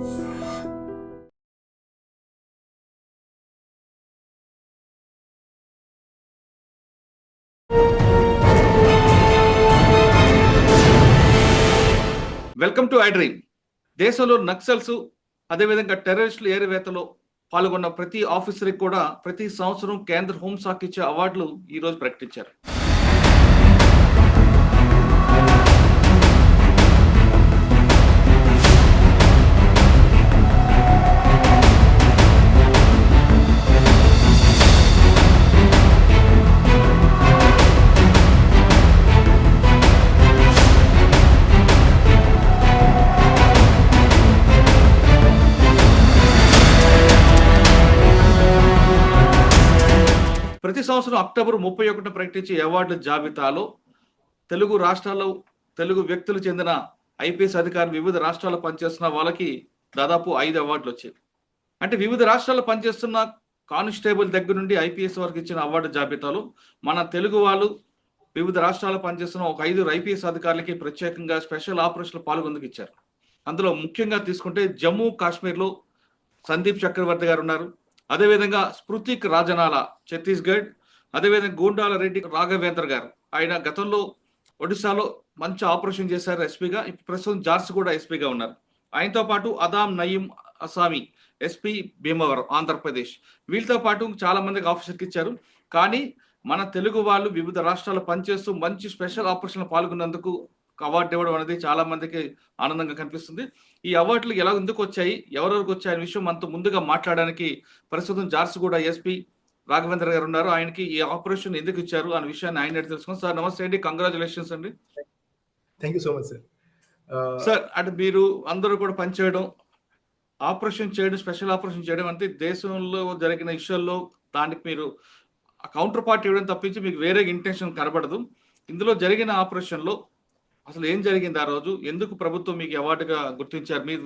Welcome to iDream దేశంలో నక్సల్స్ అదేవిధంగా టెర్రరిస్టులు ఏరివేతలో పాల్గొన్న ప్రతి ఆఫీసర్కి కూడా ప్రతి సంవత్సరం కేంద్ర హోంశాఖ ఇచ్చే అవార్డులు ఈరోజు ప్రకటించారు. సంవత్సరం అక్టోబర్ ముప్పై ఒకటి ప్రకటించే అవార్డుల జాబితాలో తెలుగు రాష్ట్రాల్లో తెలుగు వ్యక్తులు చెందిన ఐపీఎస్ అధికారులు వివిధ రాష్ట్రాల్లో పనిచేస్తున్న వాళ్ళకి దాదాపు ఐదు అవార్డులు వచ్చాయి. అంటే వివిధ రాష్ట్రాల్లో పనిచేస్తున్న కానిస్టేబుల్ దగ్గర నుండి ఐపీఎస్ వరకు ఇచ్చిన అవార్డు జాబితాలో మన తెలుగు వాళ్ళు వివిధ రాష్ట్రాల్లో పనిచేస్తున్న ఒక ఐదుగురు ఐపీఎస్ అధికారులకి ప్రత్యేకంగా స్పెషల్ ఆపరేషన్లు పాల్గొందుకు ఇచ్చారు. అందులో ముఖ్యంగా తీసుకుంటే జమ్మూ కాశ్మీర్లో సందీప్ చక్రవర్తి గారు ఉన్నారు. అదేవిధంగా స్మృతిక్ రాజనాల ఛత్తీస్గఢ్ అదేవిధంగా గూండాల రెడ్డి రాఘవేంద్ర గారు. ఆయన గతంలో ఒడిశాలో మంచి ఆపరేషన్ చేశారు ఎస్పీగా ప్రస్తుతం జార్స్ కూడా ఎస్పీగా ఉన్నారు. ఆయనతో పాటు అదాం నయీం అసామి ఎస్పీ భీమవరం ఆంధ్రప్రదేశ్. వీళ్ళతో పాటు చాలా మందికి ఆఫీసర్కి ఇచ్చారు. కానీ మన తెలుగు వాళ్ళు వివిధ రాష్ట్రాల్లో పనిచేస్తూ మంచి స్పెషల్ ఆపరేషన్లో పాల్గొన్నందుకు అవార్డు ఇవ్వడం అనేది చాలా మందికి ఆనందంగా కనిపిస్తుంది. ఈ అవార్డులు ఎలా ఎందుకు వచ్చాయి ఎవరెవరికి వచ్చాయి అనే విషయం మనతో ముందుగా మాట్లాడడానికి ప్రస్తుతం జార్సిగూడ ఎస్పీ రాఘవేంద్ర గారు ఉన్నారు. ఆయనకి ఈ ఆపరేషన్ ఎందుకు ఇచ్చారు అనే విషయాన్ని ఆయన అడిగి తెలుసుకున్నాం సార్ నమస్తే అండి. కంగ్రాచులేషన్స్ అండి. Thank you so much sir sir అంటే మీరు అందరూ కూడా పనిచేయడం ఆపరేషన్ చేయడం స్పెషల్ ఆపరేషన్ చేయడం అంటే దేశంలో జరిగిన ఇష్యూల్లో దానికి మీరు కౌంటర్ పార్ట్ ఇవ్వడం తప్పించి మీకు వేరే ఇంటెన్షన్ కనబడదు. ఇందులో జరిగిన ఆపరేషన్లో అసలు ఏం జరిగింది ఆ రోజు? ఎందుకు ప్రభుత్వం మీకు అవార్డుగా గుర్తించారు? మీరు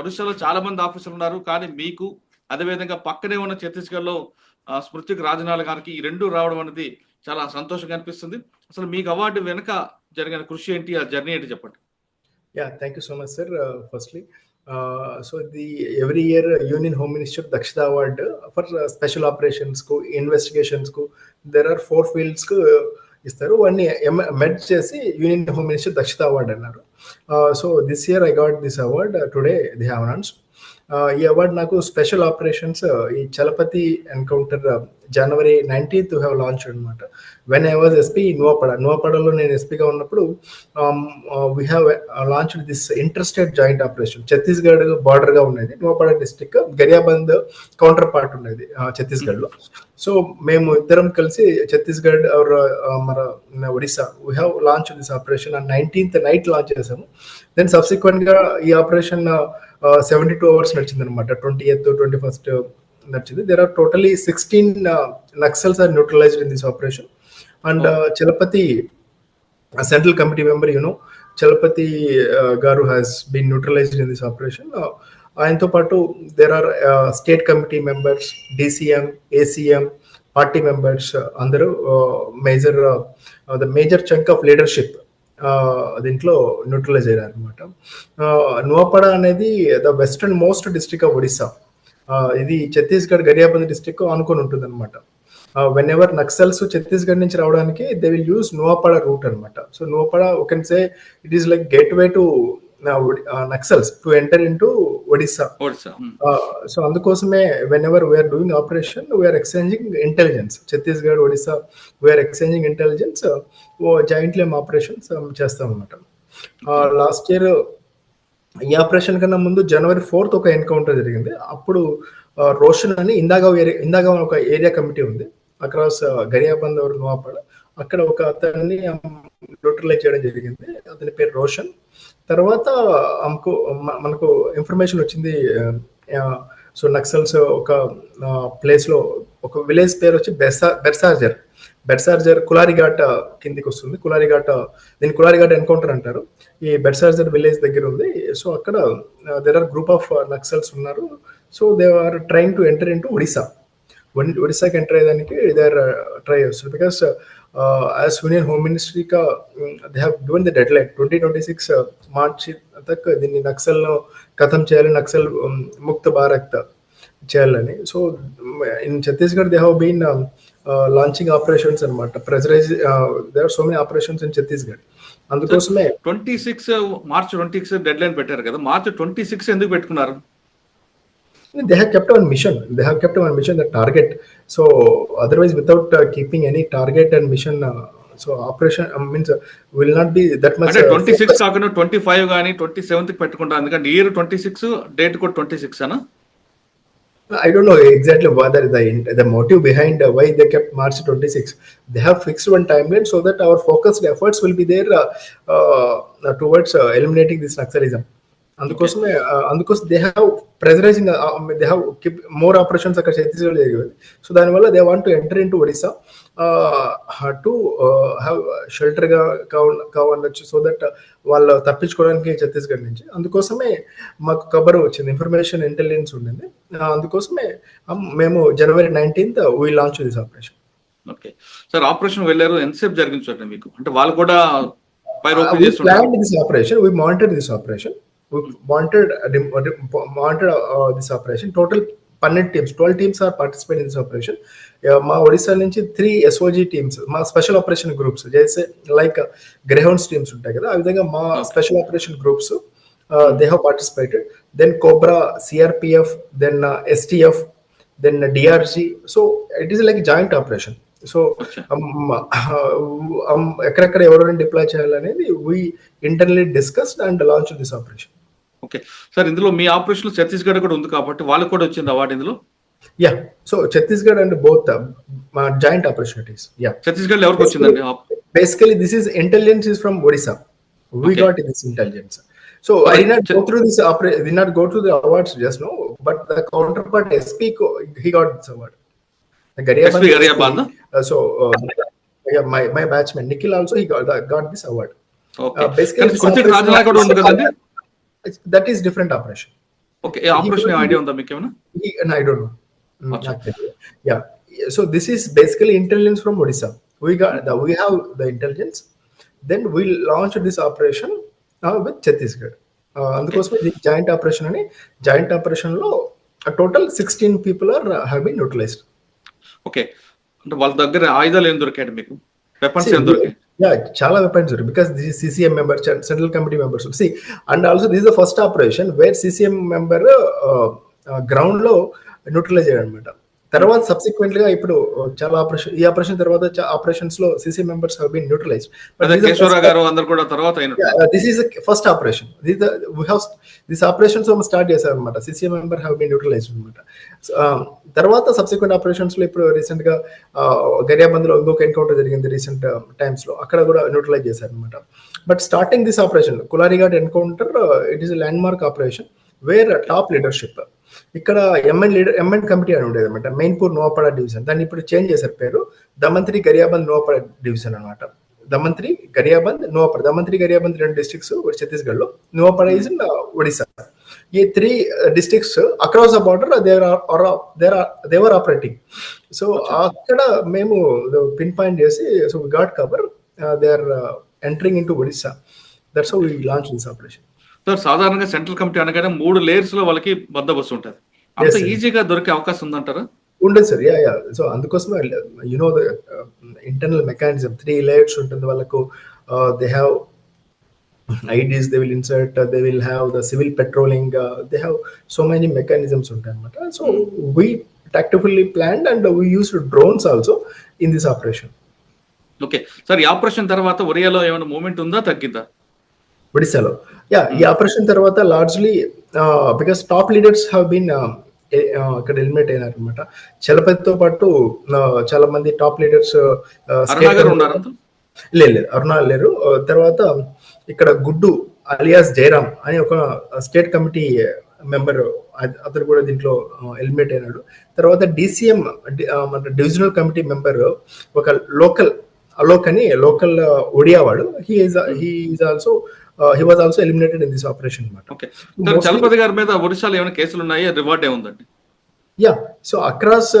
ఒడిశాలో చాలా మంది ఆఫీసర్లు ఉన్నారు. కానీ మీకు అదేవిధంగా పక్కనే ఉన్న ఛత్తీస్గఢ్లో స్మృతికి రాజనాల గారికి ఈ రెండు రావడం అనేది చాలా సంతోషంగా అనిపిస్తుంది. అసలు మీకు అవార్డు వెనుక జరిగిన కృషి ఏంటి? ఆ జర్నీ ఏంటి చెప్పండి. Yeah thank you so much sir firstly so the every year union home minister Dakshita award for special ఆపరేషన్స్కు ఇన్వెస్టిగేషన్స్కు దెర్ ఆర్ ఫోర్ ఫీల్డ్స్కు ఇస్తారు. వాడిని మెడ్ చేసి union home minister Dakshita award అన్నారు. So this year I got this award today the have announced ఈ award నాకు special operations ఈ Chalapathi encounter January nineteenth have launch అనమాట when I was SP Nuapada నువపడలో నేను ఎస్పీగా ఉన్నప్పుడు we we have launch this interstate joint operation Chhattisgarh బార్డర్గా ఉండేది. Nuapada district Gariaband counter part ఉండేది ఛత్తీస్గఢ్లో సో మేము ఇద్దరం కలిసి ఛత్తీస్గఢ్ ఆర్ మన Odisha we have launch this operation nineteenth night launch చేసాము దెన్ సబ్సిక్వెంట్గా ఈ ఆపరేషన్ సెవెంటీ టూ అవర్స్ నడిచింది అనమాట ట్వంటీ ఎయిత్ ట్వంటీ ఫస్ట్ నచ్చింది there are totally sixteen Naxals are neutralized in this operation and Chalapathi central committee member you know Chalapathi garu has been neutralized in this operation ఆయనతో పాటు there are state committee members DCM ACM party members అందరూ major the major chunk of leadership దీంట్లో neutralize అయ్యారు అనమాట నువాపడ అనేది the western most district of Odisha ఇది Chhattisgarh Gariaband district ఆనుకొని ఉంటుంది అనమాట వెన్ ఎవర్ నక్సల్స్ ఛత్తీస్గఢ్ నుంచి రావడానికి they will use Nuapada route అనమాట so Nuapada can say it is like gateway to Naxals to enter into Odisha. So అందుకోసమే whenever we are doing operation we are exchanging intelligence Chhattisgarh Odisha we are exchanging intelligence jointly operations చేస్తాం అనమాట last year ఈ operation కన్నా ముందు జనవరి fourth ఒక encounter జరిగింది. అప్పుడు రోషన్ అని ఇందాక ఏరియా ఇందాక ఒక ఏరియా కమిటీ ఉంది. అక్రాస్ గరియాబంద్ ఎవరు అక్కడ ఒక అతన్ని న్యూట్రలైజ్ చేయడం జరిగింది. అతని పేరు రోషన్. తర్వాత ఆమెకు మనకు ఇన్ఫర్మేషన్ వచ్చింది సో నక్సల్స్ ఒక ప్లేస్లో ఒక విలేజ్ పేరు వచ్చి బెర్సా బెర్సార్జర్ బెడ్సార్జర్ కులారిఘాట్ కిందికి వస్తుంది. కులారిఘాట్ దీన్ని కులారిఘాట్ ఎన్కౌంటర్ అంటారు. ఈ బెడ్సార్జర్ విలేజ్ దగ్గర ఉంది. సో అక్కడ there are group of Naxals ఉన్నారు. So they are trying to enter into Odisha ఒడిశాకి enter అయ్యేదానికి దే ఆర్ ట్రై చేస్తారు because as union home ministry కా they have given the deadline twenty twenty six March తక్ దీన్ని నక్సల్ను కథం చేయాలి Naxal um, ముక్త భారత్ చేయాలని. So in Chhattisgarh they have been launching operations అనమాట pressurize there so many operations in Chhattisgarh అందుకోసమే twenty six March twenty six deadline పెట్టారు కదా మార్చ్ ట్వంటీ సిక్స్ ఎందుకు పెట్టుకున్నారు? They have kept own mission they have kept own mission the target so otherwise without keeping any target and mission so operation means will not be that much twenty six కాకుండా twenty five కానీ twenty seventh పెట్టుకుంటాం ఎందుకంటే year twenty six date కూడా twenty six అనా I don't know exactly whether the the motive behind uh, why they kept March 26. They have fixed one timeline so that our focused efforts will be there uh, uh, towards uh, eliminating this Naxalism. అందుకోసమే uh, అందుకోసం they have pressurising they have keep more operations అక్కడ ఛత్తీస్గఢ్ జరిగేది so దానివల్ల they want to enter into Odisha to have షెల్టర్గా కావ కావచ్చు so that వాళ్ళు తప్పించుకోవడానికి ఛత్తీస్గఢ్ నుంచి. అందుకోసమే మాకు కబర్ వచ్చింది ఇన్ఫర్మేషన్ ఇంటెలిజెన్స్ ఉండింది. అందుకోసమే మేము January nineteenth we launch this operation okay sir operation వెళ్ళారు ఎంతసేపు జరిగింది చూడండి మీకు? అంటే వాళ్ళు కూడా this operation. We monitored uh, monitored uh, this operation. Total పన్నెండు teams twelve teams are participate in this operation మా ఒడిశా నుంచి త్రీ ఎస్ఓజీ టీమ్స్ మా స్పెషల్ ఆపరేషన్ గ్రూప్స్ చేసే లైక్ గ్రేహౌండ్స్ టీమ్స్ ఉంటాయి కదా ఆ విధంగా మా special operation groups they have participated then Cobra CRPF then STF then DRG so it is like joint operation so ఎక్కడెక్కడ ఎవరెవరిని డిప్లాయ్ చేయాలనేది we internally discussed and launch this operation okay sir ఇందులో మీ ఆపరేషన్ ఛత్తీస్గఢ్ కూడా ఉంది కాబట్టి వాళ్ళకి కూడా వచ్చింది అవార్డు ఇందులో? Yeah. So Chhattisgarh and both uh, giant opportunities. Yeah. Chhattisgarh level basically, basically, this is intelligence is from Odisha. We got this intelligence. So right. I did not go through this. I did not go through the awards just no, but the counterpart SP he got this award. Garyaban, SP Garyaban, uh, so uh, yeah, my my batchman Nikhil also he got got this award. Okay. Uh, basically, that is different operation. Okay, operation idea on the Mikkevana? I don't know. Yeah. So this is basically intelligence from Odisha. We got the we have the intelligence. Then we launched this operation uh, with Chhattisgarh. Uh, అందుకోసమే joint operation అని. జాయింట్ ఆపరేషన్లో total sixteen people are have been utilized okay అంటే వాళ్ళ దగ్గర ఆయుధాలు ఏం దొరికాయండి మీకు? వెపన్స్ ఏం దొరికాయి? యా చాలా weapons because this CCM member central committee members see and also this the first operation where CCM member గ్రౌండ్లో న్యూట్రలైజ్ అయ్యాడు అనమాట తర్వాత సబ్సిక్వెంట్గా ఇప్పుడు uh, చాలా ఆపరేషన్ ఈ ఆపరేషన్ తర్వాత ఆపరేషన్స్లో CCM members have been neutralize this is first operation this operations start చేశారు అనమాట CCM member have been utilized అనమాట తర్వాత సబ్సిక్వెంట్ ఆపరేషన్స్లో ఇప్పుడు రీసెంట్గా గరియాబంద్లో ఇంకొక ఎన్కౌంటర్ జరిగింది రీసెంట్ టైమ్స్లో. అక్కడ కూడా న్యూట్రలైజ్ చేశారు అనమాట but starting this operation Kularighat encounter it is landmark operation where top leadership. ఇక్కడ ఎంఎన్ లీడర్ ఎంఎన్ కమిటీ అని ఉండేది అనమాట మెయిన్పూర్ నోవాపడ డివిజన్. దాన్ని ఇప్పుడు చేంజ్ చేశారు పేరు దమంత్రి గరియాబంద్ నోవాపడ డివిజన్ అనమాట దమంత్రి గరియాబంద్ నోవాపడ. దమంత్రి గరియాబంద్ రెండు డిస్ట్రిక్ట్స్ ఛత్తీస్గఢ్లో నోవాపడ ఇస్ ఇన్ ఒడిశా. ఈ three districts across the border they were there they were operating so అక్కడ మేము పిన్ పాయింట్ చేసి so got cover they are entering into Odisha. That's how we launch this operation sir సాధారణంగా central committee అనగానే మూడు లేయర్స్లో వాళ్ళకి బందోబస్తు ఉంటుంది. అంత. ఈజీగా దొరికే అవకాశం ఉందంటారా? ఉండదు సార్. Yeah yeah. సో అందుకోసమే you know the internal mechanism three layers ఉంటుంది వాళ్ళకు. They have IDs they will insert they will have the civil patrolling they have so many mechanisms ఉంటాయి అనమాట so we tactfully planned and we use drones also in this operation okay sir ఈ operation తర్వాత ఒరియాలో ఏమైనా movement ఉందా? తగ్గిందా? ఒడిశాలో ya ఈ ఆపరేషన్ తర్వాత largely because top leaders have been ఇక్కడ ఎలిమినేట్ అయినారు అనమాట చలపతితో పాటు uh, చాలా మంది టాప్ లీడర్స్? లేదు లేదు అరుణ లేరు. ఆ, తర్వాత ఇక్కడ గుడ్డు అలియాస్ జయరామ్ అని ఒక స్టేట్ కమిటీ మెంబర్ అతను కూడా దీంట్లో ఎలిమినేట్ అయినాడు. తర్వాత డిసిఎం మన డివిజనల్ కమిటీ మెంబర్ ఒక లోకల్ అలోక్ అని లోకల్ ఒడియా వాడు. He is he is also he was also eliminated in this operation అనమాట చలపతి గారి మీద ఒడిశాలో ఏమైనా కేసులు ఉన్నాయి? రివార్డ్ ఏముందండి యా సో అక్రాస్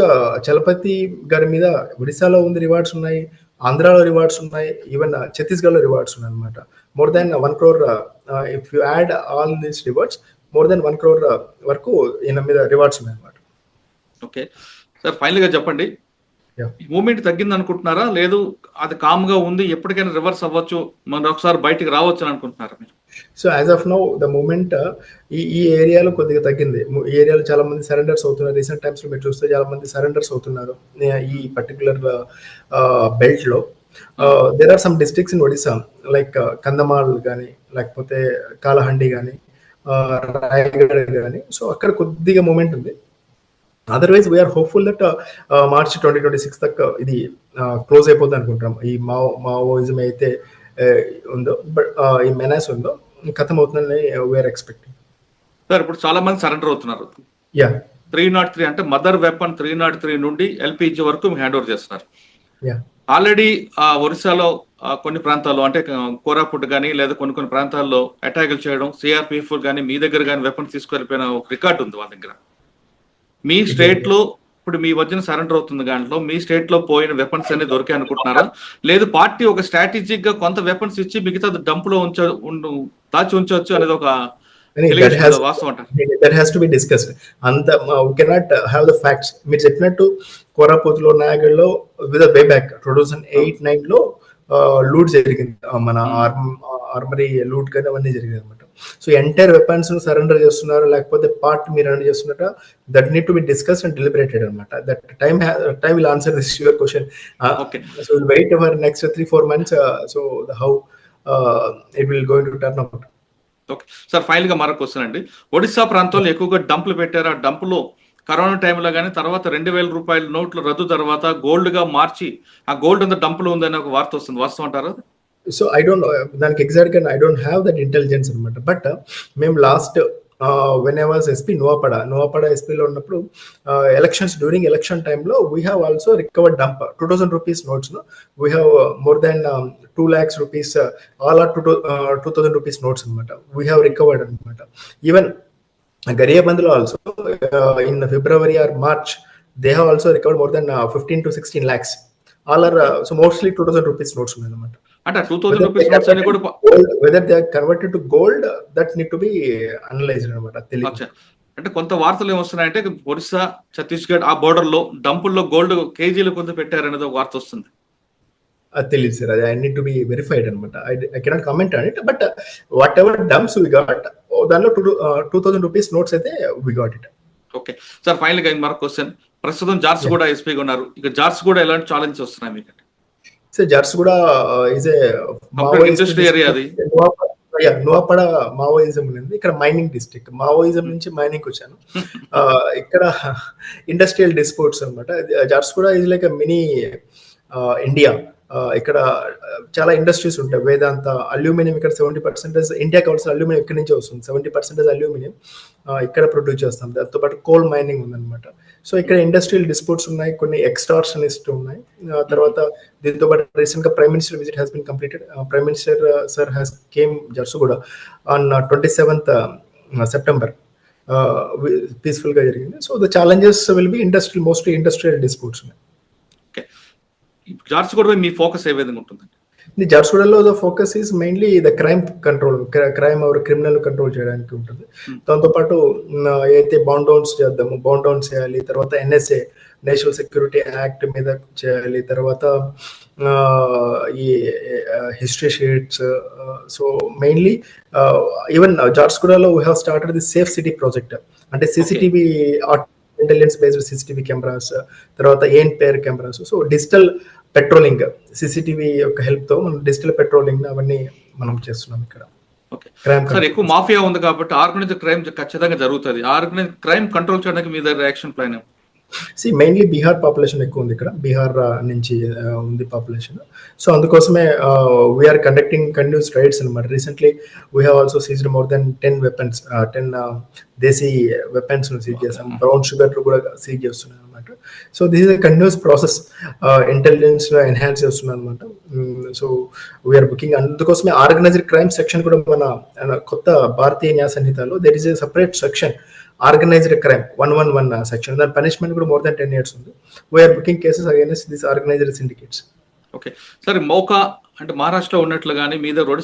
చలపతి గారి మీద ఒడిశాలో ఉంది రివార్డ్స్ ఉన్నాయి ఆంధ్రాలో రివార్డ్స్ ఉన్నాయి ఈవెన్ ఛత్తీస్గఢ్లో రివార్డ్స్ ఉన్నాయి అనమాట more than one crore if you add all these rewards more than one crore వరకు ఈయన మీద రివార్డ్స్ ఉన్నాయి అనమాట ఓకే సార్ ఫైనల్గా చెప్పండి. మూమెంట్ తగ్గింది అనుకుంటున్నారా లేదు అది కామ్గా ఉంది ఎప్పటికైనా రివర్స్ అవ్వచ్చు మనం ఒకసారి బయటికి రావచ్చు అని అనుకుంటున్నారా మీరు? So as of now the moment ఈ ఈ ఏరియాలో కొద్దిగా తగ్గింది. ఈ ఏరియాలో చాలా మంది సరెండర్స్ అవుతున్నారు. రీసెంట్ టైమ్స్లో మీరు చూస్తే చాలా మంది సరెండర్స్ అవుతున్నారు ఈ particular బెల్ట్లో there are some districts in Odisha like Kandhamal కానీ లేకపోతే కాలహండి కానీ రాయగఢ్ కానీ సో అక్కడ కొద్దిగా మూమెంట్ ఉంది. Otherwise we are hopeful that March twenty twenty six దాకా ఇది క్లోజ్ అయిపోతుంది అనుకుంటున్నాం. ఈ మావో మావోయిజం అయితే uh, ఉందో బట్ ఈ మెనాస్ ఉందో ఖతం అవుతుందని వీఆర్ ఎక్స్పెక్టింగ్ సార్ ఇప్పుడు చాలా మంది సరెండర్ అవుతున్నారు. యా త్రీ నాట్ త్రీ అంటే mother weapon three not three నుండి ఎల్పిజి వరకు హ్యాండ్ ఓవర్ చేస్తున్నారు. యా ఆల్రెడీ ఆ ఒరిస్సాలో కొన్ని ప్రాంతాల్లో అంటే కోరాపుట్ కానీ లేదా కొన్ని కొన్ని ప్రాంతాల్లో అటాకులు చేయడం సిఆర్పిఎఫ్ కానీ మీ దగ్గర కానీ వెపన్స్ తీసుకెళ్ళిపోయిన ఒక రికార్డు ఉంది వాళ్ళ దగ్గర. మీ స్టేట్లో ఇప్పుడు మీ వద్ద సరెండర్ అవుతుంది దాంట్లో మీ స్టేట్లో పోయిన వెపన్స్ అనేది దొరికాయి అనుకుంటున్నారా? లేదు పార్టీ ఒక స్ట్రాటజిక్గా కొంత వెపన్స్ ఇచ్చి మిగతా డంప్లో ఉంచ దాచి ఉంచవచ్చు అనేది ఒక that has to be discussed అంత we cannot have the facts మీరు చెప్పినట్టు కోరాపూత్లో నాయగడ్లో with way back two thousand eight నైన్లో లూట్ జరిగింది. Uh, మన ఆర్మరీ లూట్ కానీ అవన్నీ జరిగింది అనమాట సో ఎంటైర్ వెపన్స్ను సరెండర్ చేస్తున్నారు లేకపోతే పార్ట్ మీరు రన్ చేస్తున్నారా that need to be discuss and deliberated అనమాట that time time will answer this your question so wait for next three four months so how it will going to turn out okay sir ఫైనల్గా మరొక question అండి. ఒడిశా ప్రాంతంలో ఎక్కువగా డంపులు పెట్టారు. ఆ డంపులో corona టైంలో కానీ తర్వాత రెండు వేల రూపాయల నోట్లు రద్దు తర్వాత గోల్డ్గా మార్చి ఆ గోల్డ్ అంతా డంపులో ఉందని ఒక వార్త వస్తుంది. వాస్తవం అంటారా? సో ఐ డోంట్ దానికి ఎగ్జాక్ట్గా I don't have that intelligence అనమాట బట్ మేము last when I was SP Nuapada Nuapada ఎస్పీలో ఉన్నప్పుడు ఎలక్షన్స్ డ్యూరింగ్ ఎలక్షన్ టైంలో we have also recovered dump two thousand rupees notes we have more than two lakhs rupees all are two two thousand rupees notes అనమాట we have recovered అనమాట even గరియాబంద్లో also in February or March they have also recovered more than fifteen to sixteen lakhs all are so mostly two thousand rupees notes ఉన్నాయన్నమాట అంటే two thousand rupees notes కూడా whether they converted to gold that need to be analysed అనమాట తెలియదు. అంటే కొంత వార్తలు ఏమొస్తున్నాయంటే ఒరిస్సా ఛత్తీస్గఢ్ ఆ బోర్డర్లో డంపుల్లో గోల్డ్ కేజీలు కొంత పెట్టారనేది ఒక వార్త వస్తుంది. అది తెలియదు సార్ అది I need to be verified అనమాట I cannot comment on it but whatever dumps we got దానిలో two two thousand rupees notes అయితే we got it okay. Sir ఫైనల్గా మరొక క్వశ్చన్ ప్రస్తుతం జార్జ్ కూడా ఎస్పీగా ఉన్నారు. ఇక జార్జ్ కూడా ఎలాంటి ఛాలెంజ్ వస్తున్నాయి మీకు సో జర్స్ కూడా ఈజ్ ఏ. నువాపడ మావోయిజం ఉంది. ఇక్కడ మైనింగ్ డిస్ట్రిక్ట్ మావోయిజం నుంచి మైనింగ్ వచ్చాను. ఇక్కడ ఇండస్ట్రియల్ డిస్పోర్ట్స్ అనమాట జార్స్ కూడా ఈజ్ లైక్ మినీ ఇండియా ఇక్కడ చాలా ఇండస్ట్రీస్ ఉంటాయి. వేదాంత అల్యూమినియం ఇక్కడ సెవెంటీ పర్సెంటేజ్ ఇండియా కావాల్సిన అల్యూమినియం ఇక్కడి నుంచి వస్తుంది. సెవెంటీ పర్సెంటేజ్ అల్యూమినియం ఇక్కడ ప్రొడ్యూస్ చేస్తాం. దాంతో పాటు కోల్ మైనింగ్ ఉందన్నమాట. సో ఇక్కడ ఇండస్ట్రియల్ డిస్ప్యూట్స్ ఉన్నాయి కొన్ని ఎక్స్టార్షనిస్ట్ ఉన్నాయి. తర్వాత దీంతో పాటు రీసెంట్గా prime minister visit has been completed prime minister sir has came Jharsuguda on twenty seventh September పీస్ఫుల్గా జరిగింది. So the challenges will be industrial mostly industrial disputes ఉన్నాయి ఓకే జార్జ్ కూడా మీ ఫోకస్ ఏ విధంగా ఉంటుంది the జార్సుగూడలో the focus is mainly the crime control crime or criminal control చేయడానికి ఉంటుంది. దాంతోపాటు మ్, అయితే బౌండ్ డౌన్స్ చేద్దాము బౌండ్ డౌన్ చేయాలి తర్వాత ఎన్ఎస్ఏ నేషనల్ సెక్యూరిటీ యాక్ట్ మీద చేయాలి తర్వాత ఈ history sheets so mainly even జార్స్గూడలో we have started the safe city project అంటే CCTV intelligence based CCTV cameras తర్వాత ANPR cameras so digital patrolling CCTV యొక్క హెల్ప్తో మనం డిజిటల్ పెట్రోలింగ్ అవన్నీ మనం చేస్తున్నాం ఇక్కడ. సార్ ఎక్కువ మాఫియా ఉంది కాబట్టి ఆర్గనైజ్ క్రైమ్ ఖచ్చితంగా జరుగుతుంది. ఆర్గనైజ్ క్రైమ్ కంట్రోల్ చేయడానికి మీ దగ్గర action plan see mainly Bihar population ఎక్కువ ఉంది ఇక్కడ. బీహార్ నుంచి ఉంది పాపులేషన్ సో అందుకోసమే we are conducting continuous raids అనమాట recently we have also seized more than ten weapons ten desi weapons seize చేసాం. బ్రౌన్ షుగర్ కూడా సీజ్ చేస్తున్నాం so this is continuous process intelligence enhance చేస్తున్నాయి అనమాట సో వీఆర్ బుకింగ్ అందుకోసమే organised crime section కూడా మన కొత్త భారతీయ న్యాయ సంహితలో there is a separate section organised crime one one one section దాని పనిష్మెంట్ కూడా మోర్ దెన్ టెన్ ఇయర్స్ ఉంది. We are booking cases against this organised syndicates okay సరే మౌకా అంటే మహారాష్ట్రలో ఉన్నట్లు కానీ మీద దగ్గర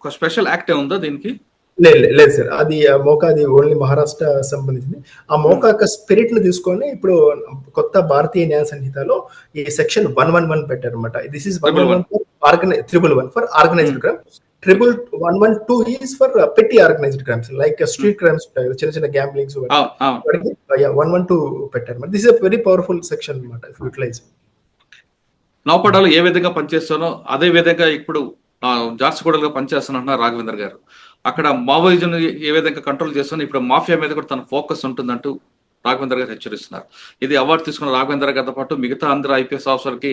ఒక స్పెషల్ యాక్ట్ ఉందా దీనికి? లేదు లేదు- సార్. అది ఆ మోకా అది ఓన్లీ మహారాష్ట్ర సంబంధించింది. ఆ మోకా యొక్క స్పిరిట్ని తీసుకొని ఇప్పుడు కొత్త భారతీయ న్యాయ సంహితలో ఈ సెక్షన్ వన్ వన్ వన్ పెట్టారు అనమాట this is one Triple one for organise triple one for organised crime triple one one two is for పెట్టి organised crimes like street crimes ఉంటాయి చిన్న చిన్న గ్యాంబ్లింగ్స్ వన్ వన్ టూ పెట్టారు this is very powerful section అనమాట utilise నౌపడాలు ఏ విధంగా పనిచేస్తానో అదే విధంగా ఇప్పుడు జార్సిగూడలుగా పనిచేస్తున్నట్టున్నారు రాఘవేంద్ర గారు. అక్కడ మావోయిజం ఏ విధంగా కంట్రోల్ చేస్తున్నా ఇప్పుడు మాఫియా మీద కూడా తన ఫోకస్ ఉంటుందంటూ రాఘవేంద్ర గారు హెచ్చరిస్తున్నారు. ఇది అవార్డు తీసుకున్న రాఘవేంద్ర గారితో పాటు మిగతా అందరు ఐపీఎస్ ఆఫీసర్కి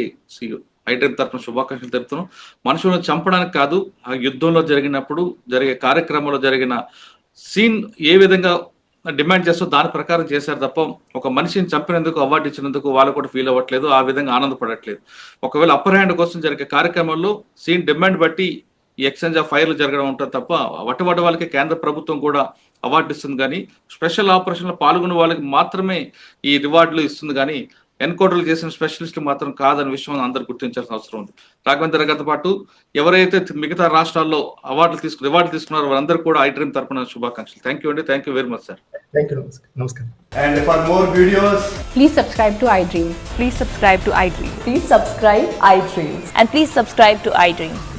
ఐటెన్ తరఫున శుభాకాంక్షలు తెలుపుతున్నాం. మనుషులను చంపడానికి కాదు ఆ యుద్ధంలో జరిగినప్పుడు జరిగే కార్యక్రమంలో జరిగిన సీన్ ఏ విధంగా డిమాండ్ చేస్తూ దాని ప్రకారం చేశారు తప్ప ఒక మనిషిని చంపినందుకు అవార్డు ఇచ్చినందుకు వాళ్ళు కూడా ఫీల్ అవ్వట్లేదు ఆ విధంగా ఆనందపడట్లేదు. ఒకవేళ అప్పర్ హ్యాండ్ కోసం జరిగే కార్యక్రమంలో సీన్ డిమాండ్ బట్టి ఈ ఎక్స్చేంజ్ ఆఫ్ ఫైర్లు జరగడం ఉంటుంది తప్ప వటవట వాళ్ళకి కేంద్ర ప్రభుత్వం కూడా అవార్డు ఇస్తుంది కానీ స్పెషల్ ఆపరేషన్లో పాల్గొన్న వాళ్ళకి మాత్రమే ఈ రివార్డులు ఇస్తుంది కానీ ఎన్కౌంటర్లు చేసిన స్పెషలిస్టులు మాత్రం కాదని విషయం అందరూ గుర్తించాల్సిన అవసరం ఉంది రాఘవేంద్ర గారితో పాటు ఎవరైతే మిగతా రాష్ట్రాల్లో అవార్డులు తీసుకు రివార్డులు తీసుకున్నారో వారందరూ కూడా ఐ డ్రీమ్ తరపున శుభాకాంక్షలు థ్యాంక్ యూ అండి thank you very much sir thank you నమస్కారం And for more videos, Please subscribe to iDream. Please subscribe to iDream. Please subscribe iDream. And please subscribe to iDream.